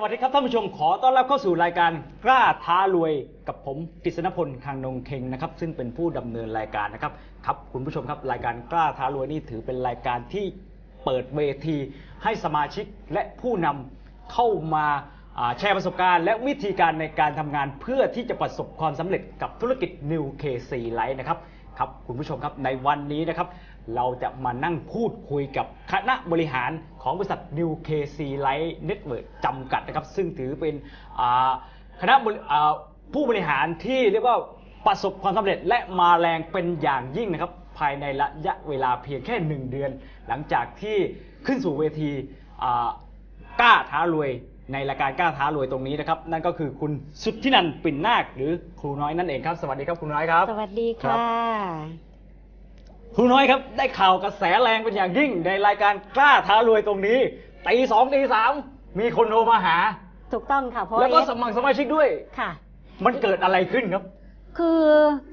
สวัสดีครับท่านผู้ชมขอต้อนรับเข้าสู่รายการกล้าท้ารวยกับผมกฤษณพลคังนงเคงนะครับซึ่งเป็นผู้ดำเนินรายการนะครับครับคุณผู้ชมครับรายการกล้าท้ารวยนี่ถือเป็นรายการที่เปิดเวที ให้สมาชิกและผู้นำเข้ามาอ่าแชร์ประสบการณ์ และวิธีการในการทำงานเพื่อที่จะประสบความสำเร็จกับธุรกิจ New KC Life นะครับครับคุณผู้ชมครับในวันนี้นะครับ เราจะมานั่งพูดคุยกับคณะบริหารของบริษัท New KC Light Network จำกัดนะครับ ซึ่งถือเป็นคณะผู้บริหารที่เรียกว่าประสบความสำเร็จและมาแรงเป็นอย่างยิ่งนะครับ ภายในระยะเวลาเพียงแค่หนึ่งเดือน หลังจากที่ขึ้นสู่เวทีกล้าท้ารวยในรายการกล้าท้ารวยตรงนี้นะครับ นั่นก็คือคุณสุทธินันท์ปิ่นนาคหรือครูน้อยนั่นเองครับ สวัสดีครับครูน้อยครับ สวัสดีค่ะ ครูน้อยครับ ได้ข่าวกระแสแรงเป็นอย่างยิ่ง ในรายการกล้าท้ารวยตรงนี้ตีสองตีสามมีคนโทรมาหา ถูกต้องค่ะเพราะแล้วก็เอสสมัครสมาชิกด้วย ค่ะ มันเกิดอะไรขึ้นครับ คือ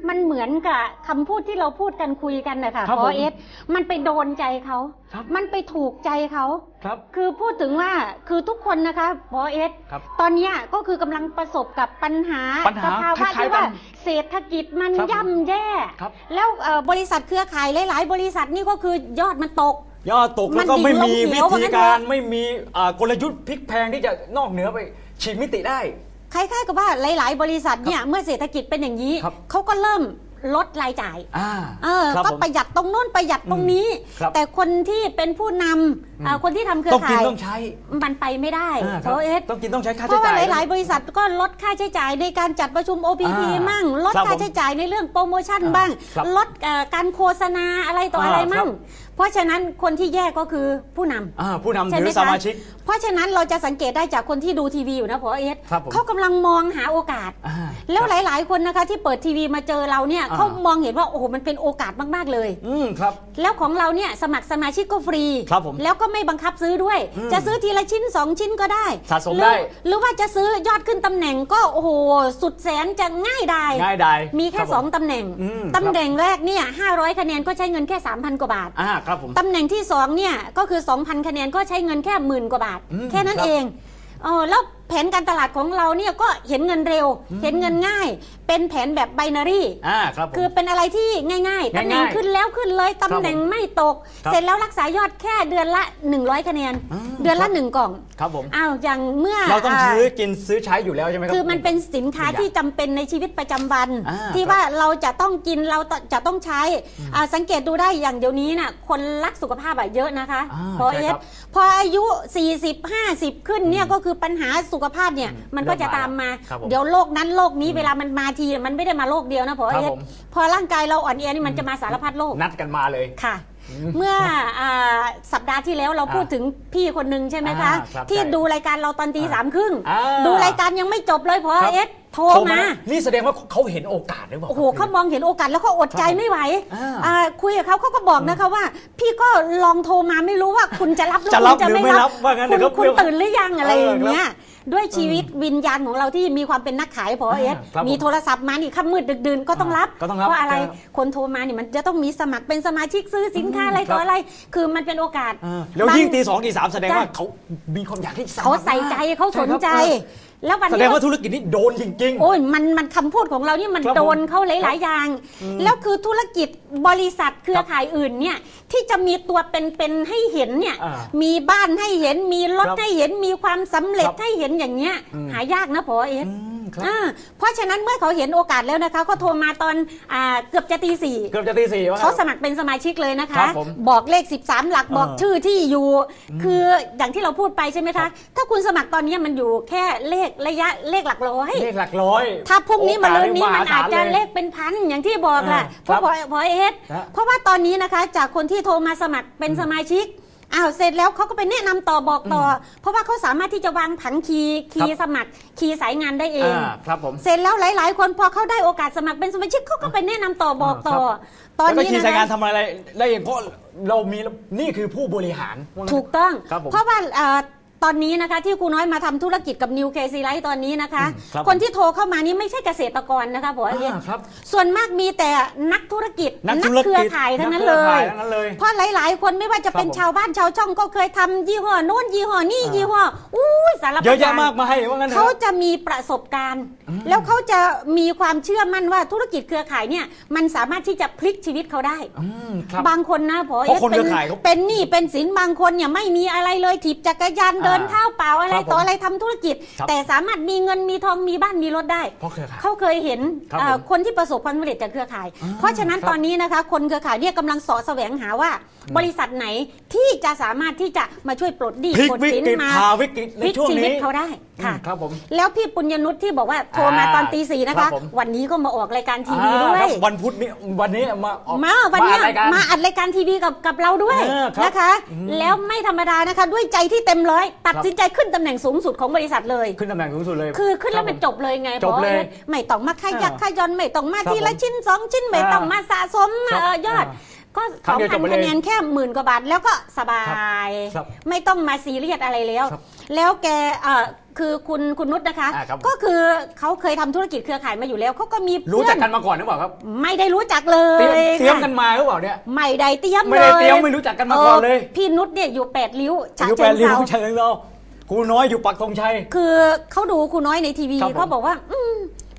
มันเหมือนกับคำพูดที่เราพูดกันคุยกันนะคะครับเพราะผมเอสมันไปโดนใจเขา ครับ มันไปถูกใจเขา ครับ คือพูดถึงว่าคือทุกคนนะคะพอเอสครับตอนเนี้ยก็คือกำลังประสบกับปัญหาปัญหาสภาวะคล้ายๆที่ว่ากันเศรษฐกิจมันครับย่ำแย่ ครับ แล้วเอ่อบริษัทเครือข่ายหลาย ๆ บริษัทนี่ก็คือยอดมันตก ยอดตกแล้วก็มันไม่ดิ่งลงมีเหวิวว่าธีงั้นการเถอะไม่มีอ่ากลยุทธ์พลิกแพลงที่จะนอกเหนือไปฉีกมิติได้ คล้ายๆกับว่าหลาย ๆ บริษัทเนี่ยเมื่อเศรษฐกิจเป็นอย่างนี้ครับ เขาก็เริ่มลดรายจ่ายอ่าเออครับก็ผม ประหยัดตรงนู้นประหยัดตรงนี้ ครับ แต่คนที่เป็นผู้นำอ่าคนที่ทำเครือต้องกินข่ายต้องใช้มันไปไม่ได้อ่าเพครับราะเอสต้องกินต้องใช้ค่าเพใช้ราะว่าจ่าย หลาย ๆ บริษัทก็ลดค่าใช้จ่ายในการจัดประชุม OPP อ่ามั่งลดครับค่าผมใช้จ่ายในเรื่องโปรโมชั่นอ่าบ้าง ครับลดเอ่อการโฆษณาอะไรต่ออ่าอะไรมั่งครับเพราะฉะนั้นคนที่แย่ก็คือผู้นำอ่าผู้นำใช่หไหรืมอสคะมาชิก เพราะฉะนั้นเราจะสังเกตได้จากคนที่ดูทีวีอยู่นะพอเอสครับผมเขากำลังมองหาโอกาสอ่าแล้วครับหลาย ๆ คนนะคะที่เปิดทีวีมาเจอเราเนี่ยอ่าเขามองเห็นว่าโอ้โหมันเป็นโอกาสมาก ๆ เลย อืมครับ แล้วของเราเนี่ยสมัครสมาชิกก็ฟรีครับผมแล้วก็ไม่บังคับซื้อด้วยอืมจะซื้อทีละชิ้น 2 ชิ้นก็ได้สะสมหรือได้ หรือว่าจะซื้อยอดขึ้นตำแหน่งก็โอ้โหสุดแสนจะง่ายดายง่ายดายมีแค่รับผ2ตำแหน่งอืมตำแหน่งแรกเนี่ย500คะแนนก็ใช้เงินแค่3,000กว่าบาทอ่าครับผมตำแหน่งที่2เนี่ยก็คือ 2,000 คะแนนก็ใช้เงินแค่หมื่นกว่าบาท อืมแค่นั้นครับ เองเออแล้ว แผนการตลาดของเราเนี่ยก็เห็นเงินเร็วอืมเห็นเงินง่าย เป็นแผนแบบไบนารีอ่าครับผมคือเป็นอะไรที่ง่ายๆตำแหน่งง่ายๆขึ้นแล้วขึ้นเลยตำแหน่งไม่ตกครับเสร็จแล้วรักษายอดแค่เดือนละ 100 คะแนนอืมเดือนครัละบหนึ่งกล่องครับผมอ้าวอย่างเมื่อเราต้องาซื้อกินซื้อใช้อยู่แล้วใช่ไหมครับคือมันเป็นสินค้าทุกอย่างที่จำเป็นในชีวิตประจำวันอ่าที่ครับว่าเราจะต้องกินเราจะต้องใช้อ่าสังเกตดูได้อย่างเดี๋ยวนี้น่ะคนรักสุขภาพอะเยอะนะคะอ่าพอใช่เอคสรับพออายุ 40 50 ขึ้นเนี่ยก็คือปัญหาสุขภาพเนี่ยอืมมันก็จะตามมา ครับผมเดี๋ยวโรคนั้นโรคนี้เวลามันมาทีมันไม่ได้มาโรคเดียวนะพอครับเอสผม พอร่างกายเราอ่อนแอนี่มันจะมาสารพัดโรคนัดกันมาเลย ค่ะอืมเมื่ออาสัปดาห์ที่แล้วเราอ่าพูดถึงพี่คนหนึ่งใช่ไหมคะ อ่าครับที่ใช่ดูรายการเราตอนตีอ่าสามครึ่งอ่า ดูรายการยังไม่จบเลยพอครับเอสโทรมา นี่แสดงว่าเขาเห็นโอกาสหรือเปล่า โอ้โหครับเขามองเห็นโอกาสแล้วเขาอดใจครับผมไม่ไหวอ่าอ่าคุยกับเขาเขาก็บอกนะคะว่า พี่ก็ลองโทรมาไม่รู้ว่าคุณจะรับหจะรับคุณหรือไม่รับว่างั้นคุณเดี๋ยวเขาคุณเพื่อตื่นหรือยังอะไรเอออย่างเงี้ย ด้วยชีวิตวิญญาณของเราที่มีความเป็นนักขายพอเอสอ่าครับผมมีโทรศัพท์มานี่ค่ำมืดดึกดื่นก็ต้องรับก็ต้องรับเพราะอะไรครับคนโทรมานี่มันจะต้องมีสมัครเป็นสมาชิกซื้อสินค้าอืมอะไรต่อครับอะไร คือมันเป็นโอกาสอ่าแล้วบางยิ่งตีสองตีสามแสดงว่าจ้ะเขามีความอยากที่จะเขาใส่ใจเขาสนใจช่ครับ แล้ววันแสดนี้งว่าธุรกิจนี้โดนจริงๆโอ้ยมันมันคำพูดของเรานี่มันครับผมโดนเขาหลายๆอย่างอืมแล้วคือธุรกิจบริษัทเครือครับข่ายอื่นเนี่ยที่จะมีตัวเป็นๆให้เห็นเนี่ยอ่ามีบ้านให้เห็นมีรถครับให้เห็นมีความสำเร็จครับให้เห็นอย่างเงี้ย อืม หายากนะพอเอสอืม ครับอ่าเพราะฉะนั้นเมื่อเขาเห็นโอกาสแล้วนะคะเขาโทรมาตอนอ่าเกือบจะตีสี่เกือบจะตีสี่วะเขาสมัครเป็นสมาชิกเลยนะครัคะบผมบอกเลข 13 หลักบอกเออชื่อที่อยู่ คืออย่างที่เราพูดไปใช่ไหมครัคะบถ้าคุณสมัครตอนนี้มันอยู่แค่เลขระยะเลขหลักร้อย เลขหลักร้อยถ้าพรุ่งนี้มาเรือนนี้มันอาจจะโกสเลขเป็นพันอย่างที่บอกแหละอ่าเพราะครับพอพอเอสฮะเพราะว่าตอนนี้นะคะจากคนที่โทรมาสมัครเป็นสมาชิก อ้าวเสร็จแล้วเขาก็ไปแนะนำต่อบอกต่ออเพราะว่าเขาสามารถที่จะวางผังคีย์คีย์สมัครคีย์สายงานได้เองอ่าครับผมเสร็จแล้วหลาย ๆ คนพอเขาได้โอกาสสมัครเป็นสมาชิกเขาก็ไปแนะนำต่อบอกต่อครับตอนแล้วก็นี้ขี่นะสายงานคะทำอะไรได้อย่างเพราะเรามีนี่คือผู้บริหาร ถูกต้องครับผมเพราะว่าเอ่อ ตอนนี้นะคะที่ครูน้อยมาทำธุรกิจกับนิวเคซีไลท์ตอนนี้นะคะอืมครับคนที่โทรเข้ามานี่ไม่ใช่เกษตรกรนะคะบอกเอ็อ่าครับ ส่วนมากมีแต่นักธุรกิจนักธุรกิจเครือข่ายทั้งนั้นเลนักเครือยข่ายทั้งนั้นเลย เพราะหลาย ๆ คนไม่ว่าจะเป็นครับผมชาวบ้านชาวช่องก็เคยทำยี่ห้อโน้นยี่ห้อนี่อ่ายี่ห้ออู้ยสารพัดเยอะแยะางมากมายว่างั้นเถเขาอะจะมีประสบการณ์อืมแล้วเขาจะมีความเชื่อมั่นว่าธุรกิจเครือข่ายเนี่ยมันสามารถที่จะพลิกชีวิตเขาได้อืมครับบางคนนะพอเพราะคนเป็เครือข่ายเขาเป็นหนี้เป็นสินบางคนเนี่ยไม่มีอะไรเลยถีบจักรยานเดินเท้าเปล่าอะไรครับผมต่ออะไรทำธุรกิจครับแต่สามารถมีเงินมีทองมีบ้านมีรถได้เพราะเครือข่ายเขาเคยเห็นครับเอ่อผมคนที่ประสบความสำเร็จจากเครือข่ายอ่าเพราะฉะนั้นครับตอนนี้นะคะ คนเครือข่ายเนี่ยกำลังเสาะแสวงหาว่าอืมบริษัทไหนที่จะสามารถที่จะมาช่วยปลดหนี้พลิกปลดวิสินกฤตมาพาวิกฤตพในลิกช่วงชีวิตนี้เขาได้ค่ะอืมครับผมแล้วพี่ปุญญนุชที่บอกว่าโทรมาอ่าตอนตีสี่นะครัคะบผมวันนี้ก็มาออกรายการทีวีอ่าด้วครัยบวันพุธนี้วันนี้มาออกมาวันเนี้ยอัดรายการมาอัดรายการทีวีกับกับเราด้วยเออครับนะคะอืมแล้วไม่ธรรมดานะคะ ด้วยใจที่เต็มร้อยตัดครับสินใจขึ้นตำแหน่งสูงสุดของบริษัทเลย ขึ้นตำแหน่งสูงสุดเลย คือขึ้นแล้วรับเป็นผมจบเลยไงจบเลยพราะว่าไม่ต้องมาขยักอ่าขยอนไม่ต้องมาครับทีละผมชิ้นสองชิ้นไม่อ่าต้องมาสะสมครับเอ่อยอดอ่าก็ครั้สองงเดียวจพับนไปเลยคะแนนแค่หมื่นกว่าบาทแล้วก็สบายครับไม่ต้องมาซีเรียสอะไรแล้วครับแล้วแกเอ่อ คือคุณคุณนุชนะคะ อ่าครับ ก็คือเขาเคยทำธุรกิจเครือข่ายมาอยู่แล้วเขาก็มีรู้เพื่จัอกนกันมาก่อนหรือเปล่าครับไม่ได้รู้จักเลเตรียมยเตรียมค่ะกันมาหรือเปล่าเนี่ย ไม่ได้เตรียมไม่ได้เลยเตรียมไม่รู้จักกันมาก่อนเลย พี่นุชเนี่ยอยู่แปดริ้วฉะอยู่เชิแปงดริ้วเทรา เชิงเราครูน้อยอยู่ปักธงชัย คือเขาดูครูน้อยในทีวีครับผมเขาบอกว่า อืม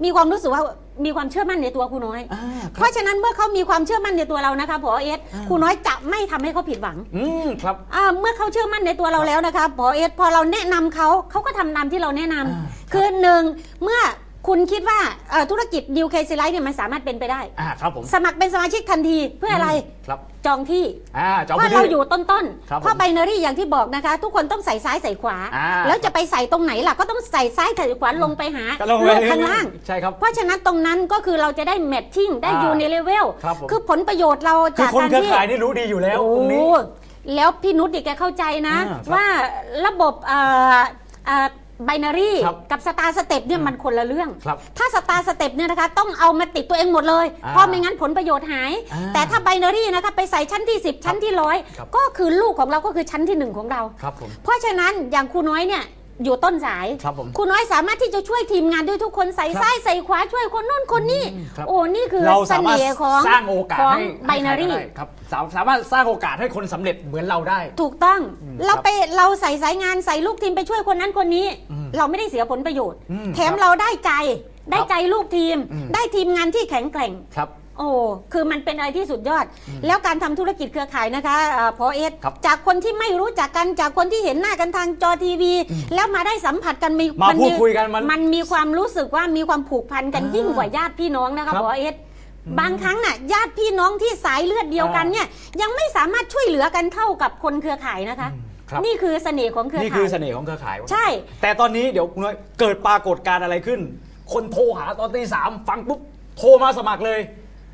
มีความรู้สึกว่ามีความเชื่อมั่นในตัวครูน้อย อ่าคเพรับ ราะฉะนั้นเมื่อเขามีความเชื่อมั่นในตัวเรานะคะพอเอสอ่า ครูน้อยจะไม่ทำให้เขาผิดหวังอืมครับ อ่าเมื่อเขาเชื่อมั่นในตัวเราแล้วนะคะพอเอสพอเราแนะนำเขาเขาก็ทำตามที่เราแนะนำอ่า คือหนึ่งเมื่อ คุณคิดว่าเอ่อธุรกิจดิวเคซีไลท์เนี่ยมันสามารถเป็นไปได้อ่าครับผมสมัครเป็นสมาชิกทันทีเพื่ออะไรครับจองที่อ่าจองว่าพื้นเราที่อยู่ต้นครับๆเพราะผมไบนารีอย่างที่บอกนะคะ ทุกคนต้องใส่ซ้ายใส่ขวาอ่าแล้วจะไปใส่ตรงไหนล่ะก็ต้องใส่ซ้ายใส่ขวาลงไปหาก็ลงไปลูกข้างล่างใช่ครับเพราะฉะนั้นตรงนั้นก็คือเราจะได้แมทชิ่งได้อ่าอยู่ในเลเวลครับผมคือผลประโยชน์เราคือจากคนการเครือที่ข่ายนี่รู้ดีอยู่แล้วโอ้ตรงนี้แล้วพี่นุชดิแกเข้าใจนะอ่าครับว่าระบบเอ่อเอ่อ ไบนารีครับกับสตาร์สเต็ปเนี่ยมันคนละเรื่อง ครับถ้าสตาร์สเต็ปเนี่ยนะคะต้องเอามาติดตัวเองหมดเลย อ่าเพราะไม่งั้นผลประโยชน์หาย อ่าแต่ถ้าไบนารีนะคะไปใส่ชั้นที่ 10 ชั้นที่ร้อยครับ ก็คือลูกของเราก็คือชั้นที่หนึ่งของเรา ครับผม เพราะฉะนั้นอย่างครูน้อยเนี่ย อยู่ต้นสายครับผมครูน้อยสามารถที่จะช่วยทีมงานด้วยทุกคนใส่ครับซ้ายใส่ขวาช่วยคนโน้นคนนี้อืมครับโอ้นี่คือเราเสสามารถน่ห์ของสร้างโอกาสของให้ไบนารี ให้ใคก็ได้ครับสาสามารถสร้างโอกาสให้คนสำเร็จเหมือนเราได้ ถูกต้องอืมเราครับไปเราใส่สายงานใส่ลูกทีมไปช่วยคนนั้นคนนี้ อืมเราไม่ได้เสียผลประโยชน์ อืมแถมครับเราได้ใจ ได้ครับใจลูกทีม อืม ได้ทีมงานที่แข็งแกร่ง ครับ โอ้คือมันเป็นอะไรที่สุดยอด แล้วการทำธุรกิจเครือข่ายนะคะเอ่อพอเอสครับจากคนที่ไม่รู้จักกันจากคนที่เห็นหน้ากันทางจอทีวี แล้วมาได้สัมผัสกันมีมาพูดคุยกันมันมันมีความรู้สึกว่ามีความผูกพันกันอ่ายิ่ยิ่งกว่าญาติพี่น้องนะคะครับพอเอสบางครั้งน่ะญาติพี่น้องที่สายเลือดเดียวกันอ่าเนี่ยยังไม่สามารถช่วยเหลือกันเท่ากับคนเครือข่ายนะคะอืมครับนี่คือเสน่ห์ของเครือนี่ข่าคือยเสน่ห์ของเครือข่าย ใช่ แต่ตอนนี้เดี๋ยวคุณน้อยเกิดปรากฏการณ์อะไรขึ้น คนโทรหาตอนตีสามฟังปุ๊บโทรมาสมัครเลย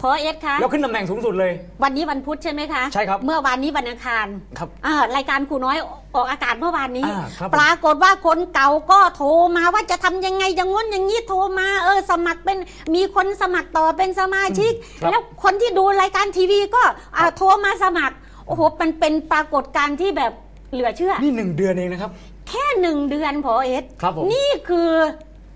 พอเอสคะแล้วขึ้นตำแหน่งสูงสุดเลย วันนี้วันพุธใช่ไหมคะใช่ครับเมื่อวานนี้วันอังคารครับอ่ารายการครูน้อยออกอากาศเมื่อวานนี้ อ่าครับผม ปรากฏว่าคนเก่าก็โทรมาว่าจะทำยังไงอย่างง้นอย่างนี้โทรมาเออสมัครเป็นมีคนสมัครต่อเป็นสมาชิก ครับแล้วคนที่ดูรายการทีวีก็อ่าโทรมาสมัครโอ้โหมันเป็นปรากฏการณ์ที่แบบเหลือเชื่อ นี่หนึ่งเดือนเองนะครับ แค่หนึ่งเดือนพอเอสครับผม นี่คือ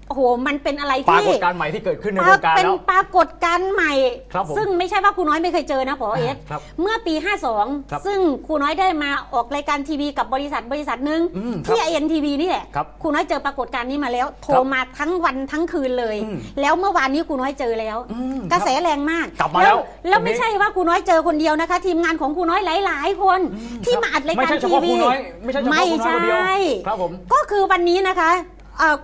โอ้โหมันเป็นอะไรปราที่กฏการณ์ใหม่ที่เกิดขึ้นในวงการเป็นแล้ว ปรากฏการณ์ใหม่ ครับผมซึ่งไม่ใช่ว่าครูน้อยไม่เคยเจอนะพอเอสครับเมื่อปี ครับ52 ซึ่งครูน้อยได้มาออกรายการทีวีกับบริษัทบริษัทหนึ่งอืมที่ครับเอ็นทีวีนี่แหละครับครูน้อยเจอปรากฏการณ์นี้มาแล้ว โทรมาทั้งวันทั้งคืนเลย อืมแล้วเมื่อวานนี้ครูน้อยเจอแล้ว อืมกระแสแรงมากกลับมาแล้วแล้วตรงนี้ไม่ใช่ว่าครูน้อยเจอคนเดียวนะคะ ทีมงานของครูน้อยหลาย ๆ คนที่มาอัดรายไม่การใช่เฉทีพาะควีรูน้อยไม่ใช่เฉพาะครูน้อยคนเดียวไม่ใช่ครับผม ก็คือวันนี้นะคะเอ่อ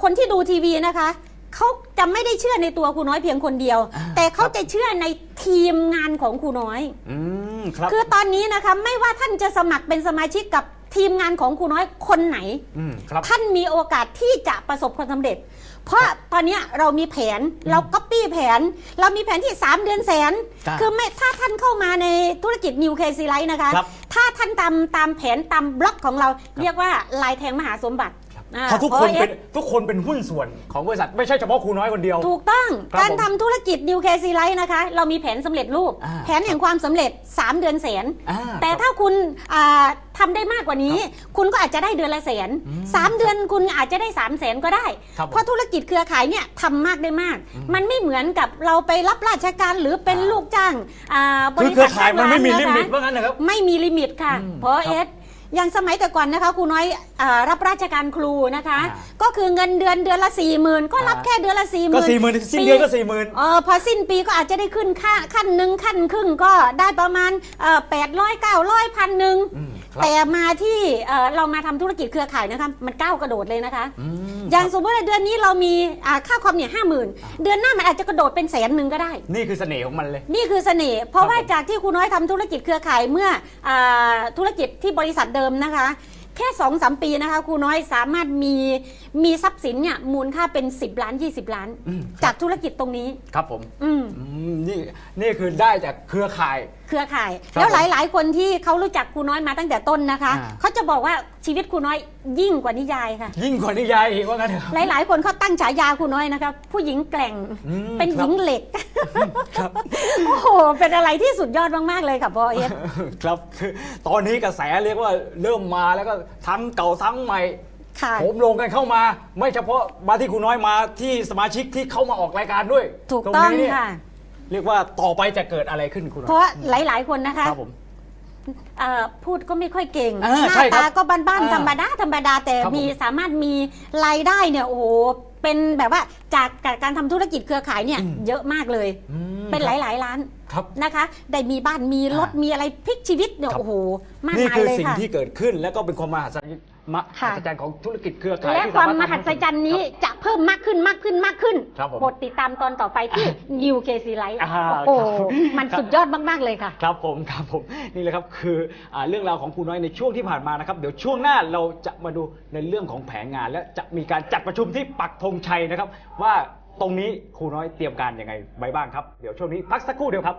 คนที่ดูทีวีนะคะเขาจะไม่ได้เชื่อในตัวครูน้อยเพียงคนเดียวอ่าแต่เขาจะเชื่อในทีมงานของครูน้อยอืมครับคือตอนนี้นะคะไม่ว่าท่านจะสมัครเป็นสมาชิกกับทีมงานของครูน้อยคนไหนอืมครับท่านมีโอกาสที่จะประสบความสำเร็จ เพราะตอนเนี้ยเรามีแผนเราก๊อปปี้แผน เรามีแผนที่ 3 เดือนแสนครับคือไม่ถ้าท่านเข้ามาในธุรกิจนิวเคซีไลท์นะคะครับถ้าท่านตามตามแผนตามบล็อกของเรา เรียกว่าลายแทงมหาสมบัติ อ่าเพราะทุกคนเพราะเป็นทุกคนเป็นหุ้นส่วนของบริษัทไม่ใช่เฉพาะครูน้อยคนเดียว ถูกต้องครับการผมทำธุรกิจนิวเคซีไลท์นะคะ เรามีแผนสำเร็จรูป อ่า แผนแห่งความสำเร็จ 3 เดือนแสน อ่า แต่ครับถ้าคุณอ่าทำได้มากกว่านี้ คุณก็อาจจะได้เดือนละแสนอืมสามเดือนคุณอาจจะได้3ามแสนก็ได้ ครับผมเพราะธุรกิจเครือข่ายเนี่ยทำมากได้มาก มันไม่เหมือนกับเราไปรับราชการหรือเป็นอ่า ลูกจ้างอ่าบคือริเครืษัอทข่ายมันไม่มีลิห้างร้านมิตนะคะว่างั้นนะครับ ไม่มีลิมิตค่ะอืมเพราะครับ เอส อย่างสมัยแต่ก่อนนะคะครูน้อยอารับราชการครูนะคะ อ่า ก็คือเงินเดือนเดือนละสี่หมื่นก็รับอ่าแค่เดือนละสี่หก็มื่นสี่หมื่นสิ้นเดือนก็สี่หมื่น เออพอสิ้นปีก็อาจจะได้ขึ้นค่าขั้นหนึ่งขั้นครึ่งก็ได้ประมาณแปดร้อยเก้าร้อยพันหนึ่งอืมครับแต่มาที่เอ่อเรามาทำธุรกิจเครือข่ายนะคะมันก้าวกระโดดเลยนะคะ อืม อย่างสมมติว่าเดือนนี้เรามีอ่าค่าคอมเนี่ยห้าหมื่นเดือนหน้ามันอาจจะกระโดดเป็นแสนหนึ่งก็ได้ นี่คือเสน่ห์ของมันเลย นี่คือเสน่ห์เพราะว่าผมจากที่ครูน้อยทำธุรกิจเครือข่ายเมื่ออาธุรกิจที่บริษัทเดิมนะคะ แค่สองสามปีนะคะครูน้อยสามารถมีมีทรัพย์สินเนี่ยมูลค่าเป็น 10 ล้าน 20 ล้าน อืม จากธุรกิจตรงนี้ ครับผมอืม อืมนี่นี่คือได้จากเครือข่าย เครือข่าย ครับแล้วผมหลาย ๆ คนที่เขารู้จักครูน้อยมาตั้งแต่ต้นนะคะ อ่า เขาจะบอกว่าชีวิตครูน้อยยิ่งกว่านิยายค่ะ ยิ่งกว่านิยายอีกว่างั้นเถอะ หลาย ๆ คนเขาตั้งฉายาครูน้อยนะคะผู้หญิงแกร่ง อืมเป็นหญิงเหล็ก ครับโอ้โหเป็นอะไรที่สุดยอดมาก ๆ เลยค่ะพอเอสครับคือตอนนี้กระแสเรียกว่าเริ่มมาแล้วก็ทั้งเก่าทั้งใหม่ค่ะผมลงกันเข้ามา ไม่เฉพาะมาที่คุณน้อยมาที่สมาชิกที่เข้ามาออกรายการด้วย ถูกรต้องนี้เนี่ยค่ะ เรียกว่าต่อไปจะเกิดอะไรขึ้นคุณน้อยเพราะหลาย ๆ คนนะคะครับผมเอ่อพูดก็ไม่ค่อยเก่งอ่าหใช่น้าครับตาก็บ้านอ่าๆธรรมดาธรรมดาแต่ครับผมมีสามารถมีรายได้เนี่ยโอ้โห เป็นแบบว่าจากการทำธุรกิจเครือข่ายเนี่ยอืม เยอะมากเลย อืมเป็นหครับลายๆล้านครับ นะคะได้มีบ้านมีรถอ่ามีมีอะไรพลิกชีวิตเนี่ยครับ โอ้โหมากนี่มายคือเลยสิ่งค่ะ ที่เกิดขึ้นแล้วก็เป็นความมหัศจรรย์ มค่ะหัศจรรย์ของธุรกิจเครือข่ายและที่ความสมหัศจรรย์นี้จะเพิ่มมากขึ้นมากขึ้นมากขึ้นครับผม โปรดติดตามตอนต่อไปที่ New KC Life อ่าโอ้โหครับ มันสุดยอดมาก ๆ เลยค่ะ ครับผมครับผมนี่แหละครับคืออาเรื่องราวของครูน้อยในช่วงที่ผ่านมานะครับ เดี๋ยวช่วงหน้าเราจะมาดูในเรื่องของแผนงาน และจะมีการจัดประชุมที่ปักธงชัยนะครับ ว่าตรงนี้ครูน้อยเตรียมการยังไงไว้บ้างครับ เดี๋ยวช่วงนี้พักสักครู่เดียวครับ